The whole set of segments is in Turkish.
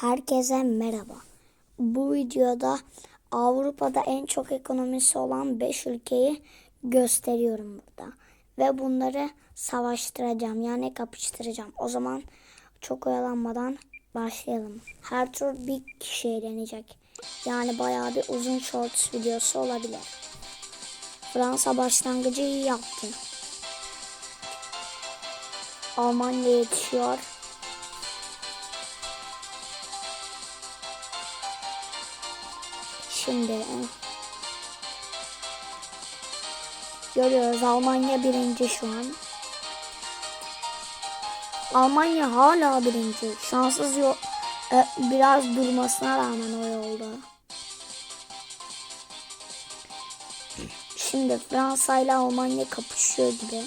Herkese merhaba. Bu videoda Avrupa'da en çok ekonomisi olan 5 ülkeyi gösteriyorum burada. Ve bunları savaştıracağım yani kapıştıracağım. O zaman çok oyalanmadan başlayalım. Her tur bir kişi eğlenecek. Yani bayağı bir uzun shorts videosu olabilir. Fransa başlangıcı iyi yaptı. Almanya yetişiyor. Şimdi görüyoruz Almanya birinci şu an. Almanya hala birinci. Şanssız yok. e, biraz durmasına rağmen o yolda. Şimdi Fransa ile Almanya kapışıyor gibi.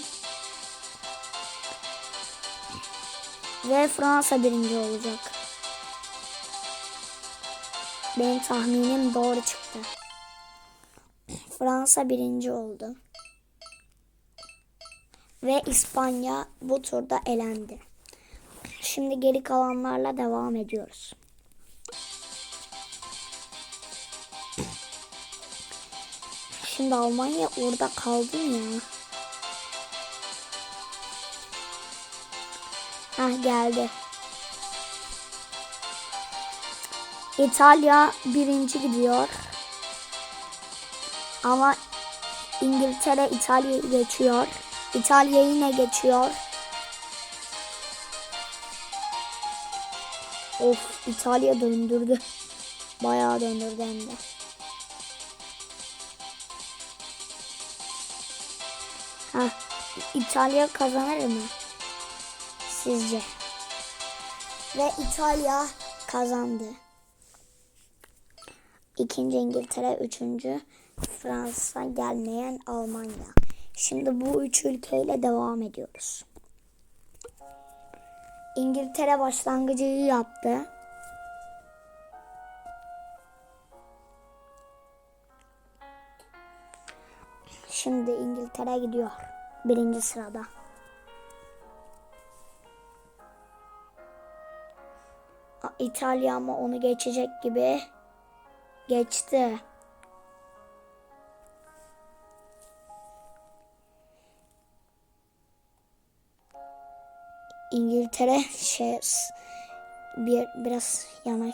Ve Fransa birinci olacak. Benim tahminim doğru çıktı. Fransa birinci oldu. Ve İspanya bu turda elendi. Şimdi geri kalanlarla devam ediyoruz. Şimdi Almanya orada kaldı ya? Heh geldi. İtalya birinci gidiyor. Ama İngiltere İtalya'yı geçiyor. İtalya yine geçiyor. Of İtalya döndürdü. Bayağı döndürdü hem de. Heh, İtalya kazanır mı? Sizce? Ve İtalya kazandı. İkinci İngiltere, üçüncü Fransa, gelmeyen Almanya. Şimdi bu üç ülkeyle devam ediyoruz. İngiltere başlangıcı iyi yaptı. Şimdi İngiltere gidiyor. Birinci sırada. İtalya ama onu geçecek gibi geçti. İngiltere şey bir biraz yana.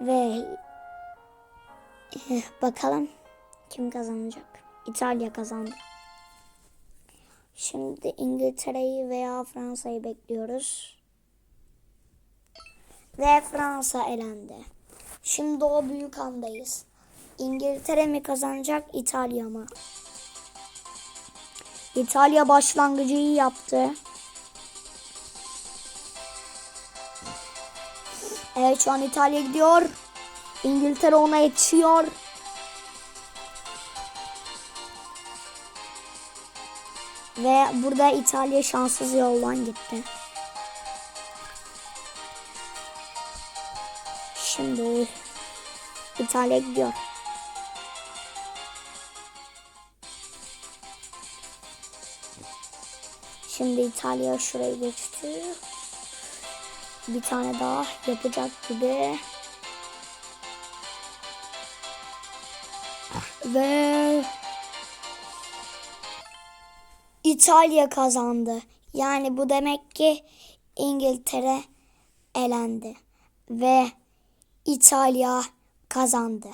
Ve eh, bakalım kim kazanacak? İtalya kazandı. Şimdi İngiltere'yi veya Fransa'yı bekliyoruz. Ve Fransa elendi. Şimdi o büyük andayız. İngiltere mi kazanacak, İtalya mı? İtalya başlangıcı iyi yaptı. Evet şu an İtalya gidiyor. İngiltere ona yetişiyor. Ve burada İtalya şanssız yoldan gitti. Şimdi İtalya gidiyor. Şimdi İtalya şurayı geçti. Bir tane daha yapacak gibi. Ve İtalya kazandı. Yani bu demek ki İngiltere elendi ve İtalya kazandı.